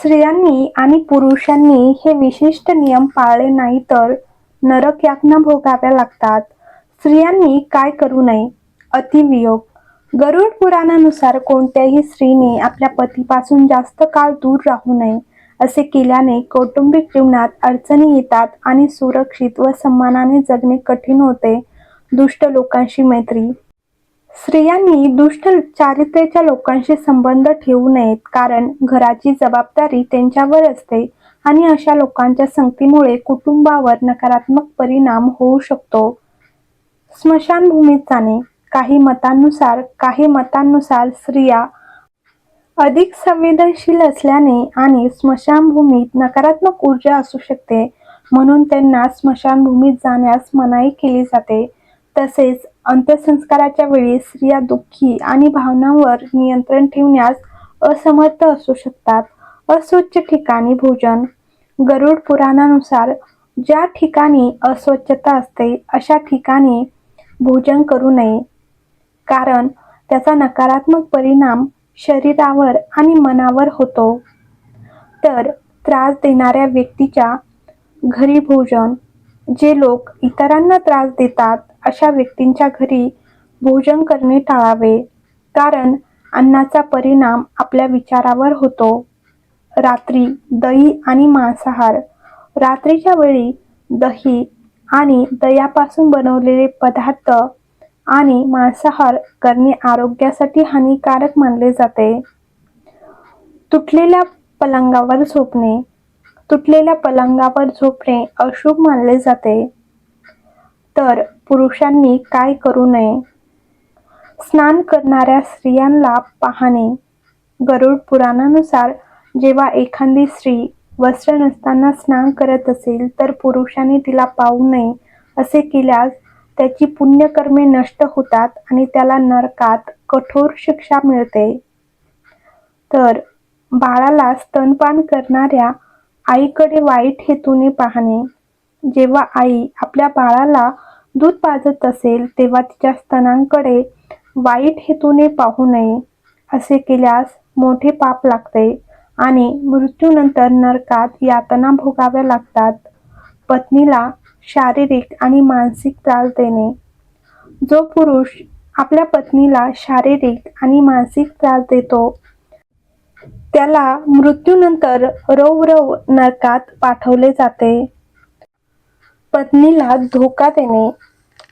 स्त्रियांनी आणि पुरुषांनी हे विशिष्ट नियम पाळले नाही तर नरक यातना भोगाव्या लागतात. स्त्रियांनी काय करू नये? अतिवियोग. गरुड पुराणानुसार कोणत्याही स्त्रीने आपल्या पतीपासून जास्त काळ दूर राहू नये असे केल्याने कौटुंबिक जीवनात अडचणी येतात आणि सुरक्षित व सन्मानाने जगणे कठीण होते दुष्ट लोकांशी मैत्री. स्त्रियांनी दुष्ट चारित्र्याच्या लोकांशी संबंध ठेवू नयेत कारण घराची जबाबदारी त्यांच्यावर असते आणि अशा लोकांच्या संगतीमुळे कुटुंबावर नकारात्मक परिणाम होऊ शकतो. स्मशानभूमीत जाणे काही मतांनुसार काही मतांनुसार स्त्रिया अधिक संवेदनशील असल्याने आणि स्मशानभूमीत नकारात्मक ऊर्जा असू शकते म्हणून त्यांना स्मशानभूमीत जाण्यास मनाई केली जाते. तसेच अंत्यसंस्काराच्या वेळी स्त्रिया दुःखी आणि भावनांवर नियंत्रण ठेवण्यास असमर्थ असू शकतात. अस्वच्छ ठिकाणी भोजन गरुड पुराणानुसार ज्या ठिकाणी अस्वच्छता असते अशा ठिकाणी भोजन करू नये. कारण त्याचा नकारात्मक परिणाम शरीरावर आणि मनावर होतो. तर त्रास देणाऱ्या व्यक्तीच्या घरी भोजन जे लोक इतरांना त्रास देतात अशा व्यक्तींच्या घरी भोजन करणे टाळावे. कारण अन्नाचा परिणाम आपल्या विचारावर होतो. रात्री दही आणि मांसाहार. रात्रीच्या वेळी दही आणि दह्यापासून बनवलेले पदार्थ आणि मांसाहार करणे आरोग्यासाठी हानिकारक मानले जाते. तुटलेल्या पलंगावर झोपणे. तुटलेल्या पलंगावर झोपणे अशुभ मानले जाते. तर पुरुषांनी काय करू नये? स्नान करणाऱ्या स्त्रियांना पाहणे. गरुड पुराणानुसार जेव्हा एखादी स्त्री वस्त्र नसताना स्नान करत असेल तर पुरुषाने तिला पाहू नये असे केल्यास त्याची पुण्यकर्मे नष्ट होतात आणि त्याला नरकात कठोर शिक्षा मिळते. तर बाळाला स्तनपान करणाऱ्या आईकडे वाईट हेतूने पाहणे. जेव्हा आई आपल्या बाळाला दूध पाजत असेल तेव्हा तिच्या स्तनांकडे वाईट हेतूने पाहू नये असे केल्यास मोठे पाप लागते आणि मृत्यूनंतर नरकात यातना भोगाव्या लागतात. पत्नीला शारीरिक आणि मानसिक त्रास देणे. जो पुरुष आपल्या पत्नीला शारीरिक आणि मानसिक त्रास देतो त्याला मृत्यूनंतर रव नरकात पाठवले जाते. पत्नीला धोका देणे.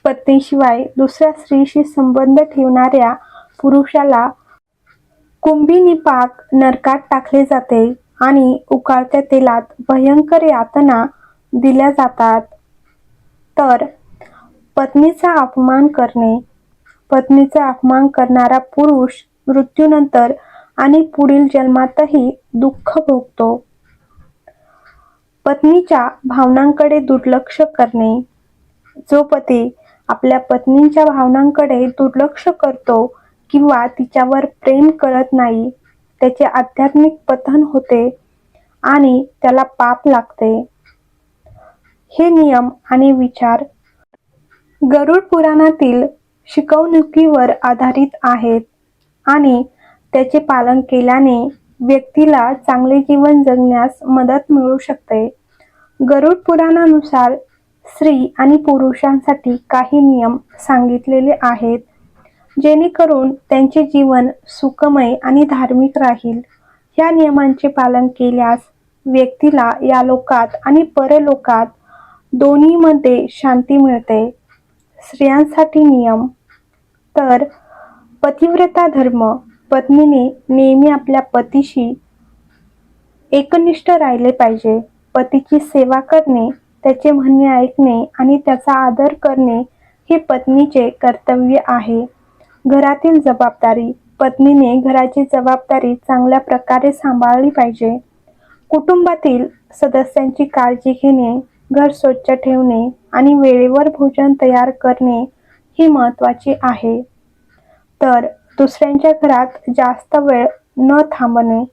पत्नीशिवाय दुसऱ्या स्त्रीशी संबंध ठेवणाऱ्या पुरुषाला कुंभिनिपाक नरकात टाकले जाते आणि उकाळत्या तेलात भयंकर यातना दिल्या जातात. तर पत्नीचा अपमान करणे. पत्नीचा अपमान करणारा पुरुष मृत्यूनंतर आणि पुढील जन्मातही दुःख भोगतो. पत्नीच्या भावनांकडे दुर्लक्ष करणे. जो पती आपल्या पत्नीच्या भावनांकडे दुर्लक्ष करतो किंवा तिच्यावर प्रेम करत नाही त्याचे आध्यात्मिक पतन होते आणि त्याला पाप लागते. हे नियम आणि विचार गरुड पुराणातील शिकवणुकीवर आधारित आहेत आणि त्याचे पालन केल्याने व्यक्तीला चांगले जीवन जगण्यास मदत मिळू शकते. गरुड पुराणानुसार स्त्री आणि पुरुषांसाठी काही नियम सांगितलेले आहेत जेणेकरून त्यांचे जीवन सुखमय आणि धार्मिक राहील. या नियमांचे पालन केल्यास व्यक्तीला या लोकात आणि परलोकात दोन्हीमध्ये शांती मिळते. स्त्रियांसाठी नियम. तर पतिव्रता धर्म. पत्नीने नेहमी आपल्या पतीशी एकनिष्ठ राहिले पाहिजे. पतीची सेवा करणे त्याचे म्हणणे ऐकणे आणि त्याचा आदर करणे हे पत्नीचे कर्तव्य आहे. घरातील जबाबदारी पत्नीने घराची जबाबदारी चांगल्या प्रकारे सांभाळली पाहिजे. कुटुंबातील सदस्यांची काळजी घेणे घर स्वच्छ ठेवणे आणि वेळेवर भोजन तयार करणे ही महत्त्वाची आहे. तर दुसऱ्यांच्या घरात जास्त वेळ न थांबणे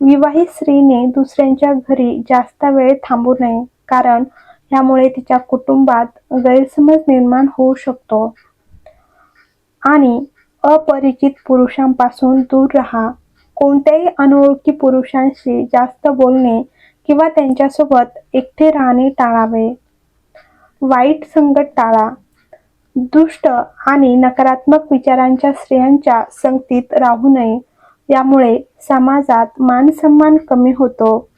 विवाहित स्त्रीने दुसऱ्यांच्या घरी जास्त वेळ थांबू नये कारण यामुळे तिच्या कुटुंबात गैरसमज निर्माण होऊ शकतो. आणि अपरिचित पुरुषांपासून दूर राहा. कोणत्याही अनोळखी पुरुषांशी जास्त बोलणे किंवा त्यांच्यासोबत एकटे राहणे टाळावे. वाईट संगत टाळा. दुष्ट आणि नकारात्मक विचारांच्या स्त्रियांच्या संगतीत राहू नये. यामुळे समाजात मानसन्मान कमी होतो.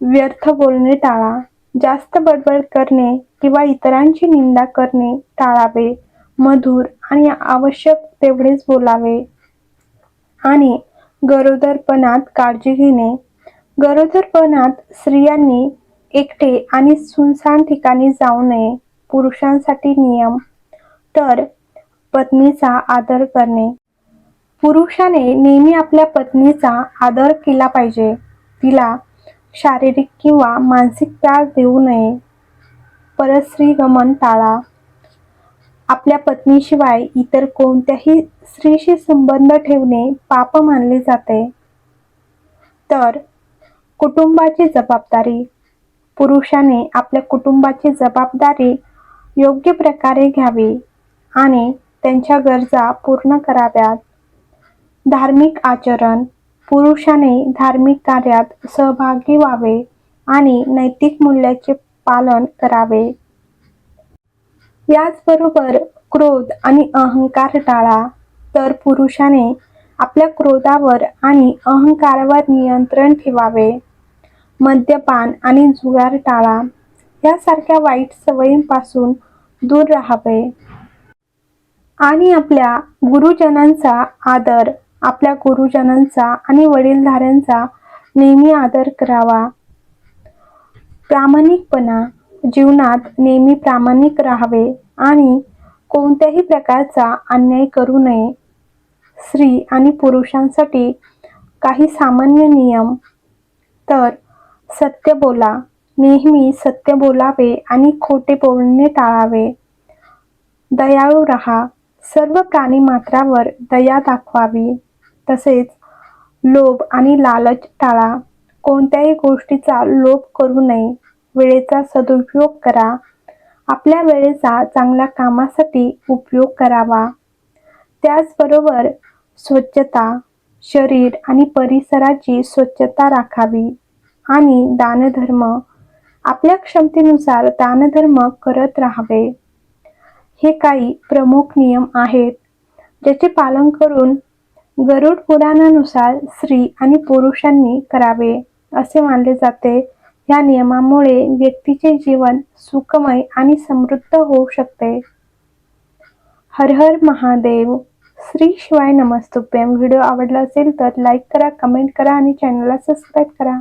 व्यर्थ बोलणे टाळा जास्त बडबड करणे किंवा इतरांची निंदा करणे टाळावे. मधुर आणि आवश्यक तेवढेच बोलावे. आणि गरोदरपणात काळजी घेणे. गरोदरपणात स्त्रियांनी एकटे आणि सुनसान ठिकाणी जाऊ नये पुरुषांसाठी नियम. तर पत्नीचा आदर करणे. पुरुषाने नेहमी आपल्या पत्नीचा आदर केला पाहिजे. तिला शारीरिक किंवा मानसिक त्रास देऊ नये. परस्त्री गमन टाळा. आपल्या पत्नीशिवाय इतर कोणत्याही स्त्रीशी संबंध ठेवणे पाप मानले जाते. तर कुटुंबाची जबाबदारी. पुरुषाने आपल्या कुटुंबाची जबाबदारी योग्य प्रकारे घ्यावी आणि त्यांच्या गरजा पूर्ण कराव्यात. धार्मिक आचरण पुरुषाने धार्मिक कार्यात सहभागी व्हावे आणि नैतिक मूल्याचे पालन करावे. याचबरोबर क्रोध आणि अहंकार टाळा. तर पुरुषाने आपल्या क्रोधावर आणि अहंकारावर नियंत्रण ठेवावे. मद्यपान आणि जुगार टाळा. यासारख्या वाईट सवयींपासून दूर राहावे. आणि आपल्या गुरुजनांचा आदर आपल्या गुरुजनांचा आणि वडीलधाऱ्यांचा नेहमी आदर करावा. प्रामाणिकपणा जीवनात नेहमी प्रामाणिक राहावे आणि कोणत्याही प्रकारचा अन्याय करू नये. स्त्री आणि पुरुषांसाठी काही सामान्य नियम. तर सत्य बोला. नेहमी सत्य बोलावे आणि खोटे बोलणे टाळावे. दयाळू राहा. सर्व प्राणी मात्रावर दया दाखवावी. तसेच लोभ आणि लालच टाळा. कोणत्याही गोष्टीचा लोभ करू नये. वेळेचा सदुपयोग करा. आपल्या वेळेचा चांगल्या कामासाठी उपयोग करावा. त्याचबरोबर स्वच्छता शरीर आणि परिसराची स्वच्छता राखावी आणि दानधर्म. आपल्या क्षमतेनुसार दानधर्म करत राहावे. हे काही प्रमुख नियम आहेत ज्याचे पालन करून गरुड पुराणानुसार स्त्री आणि पुरुषांनी करावे असे मानले जाते. या नियमामुळे व्यक्तीचे जीवन सुखमय आणि समृद्ध होऊ शकते. हर हर महादेव. श्री शिवाय नमस्तुभ्यम व्हिडिओ आवडला असेल तर लाईक करा कमेंट करा आणि चॅनलला सबस्क्राईब करा.